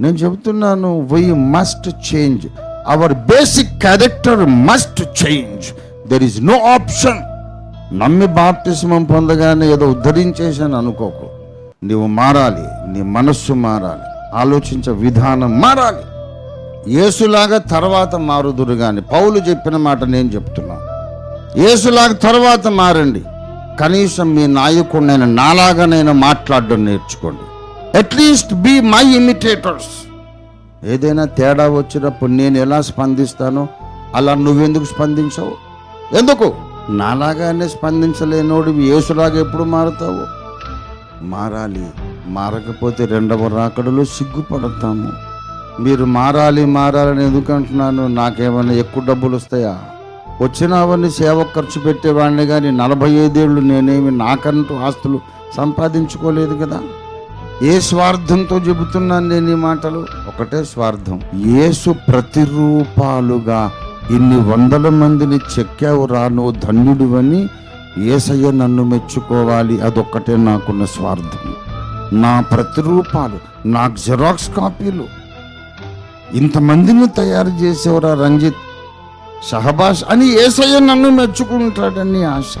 నేను చెబుతున్నాను we must change our basic character must change there is no option నమ్మి బాప్తిస్మం పొందగానే ఏదో ఉద్ధరించేసాను అనుకోకు. నీవు మారాలి నీ మనస్సు మారాలి ఆలోచించే విధానం మారాలి. యేసులాగా తర్వాత మారుదురు కానీ పౌలు చెప్పిన మాట నేను చెప్తున్నా. యేసులాగా తర్వాత మారండి. కనీసం మీ నాయకుడినైనా నాలాగానైనా మాట్లాడడం నేర్చుకోండి. అట్లీస్ట్ బీ మై ఇమిటేటర్స్ ఏదైనా తేడా వచ్చినప్పుడు నేను ఎలా స్పందిస్తానో అలా నువ్వెందుకు స్పందించవు? ఎందుకు? నాలాగానే స్పందించలేనోడివి యేసులాగా ఎప్పుడు మారుతావు? మారాలి. మారకపోతే రెండవ రాకడలో సిగ్గుపడతాము. మీరు మారాలి మారాలని ఎందుకు అంటున్నాను నాకేమైనా ఎక్కువ డబ్బులు వస్తాయా? వచ్చిన అవన్నీ సేవ ఖర్చు పెట్టేవాడిని కానీ నలభై ఐదేళ్ళు నేనేమి నాకంటూ ఆస్తులు సంపాదించుకోలేదు కదా? ఏ స్వార్థంతో చెబుతున్నాను నేను ఈ మాటలు? ఒకటే స్వార్థం. యేసు ప్రతిరూపాలుగా ఇన్ని వందల మందిని చెక్కావు నువ్వు ధన్యుడివని ఏసయ్య నన్ను మెచ్చుకోవాలి. అదొక్కటే నాకున్న స్వార్థం. నా ప్రతిరూపాలు నా జెరాక్స్ కాపీలు. ఇంతమందిని తయారు చేసేవరా రంజిత్? షహబాష్ అని ఏసయ్య నన్ను మెచ్చుకుంటాడని ఆశ.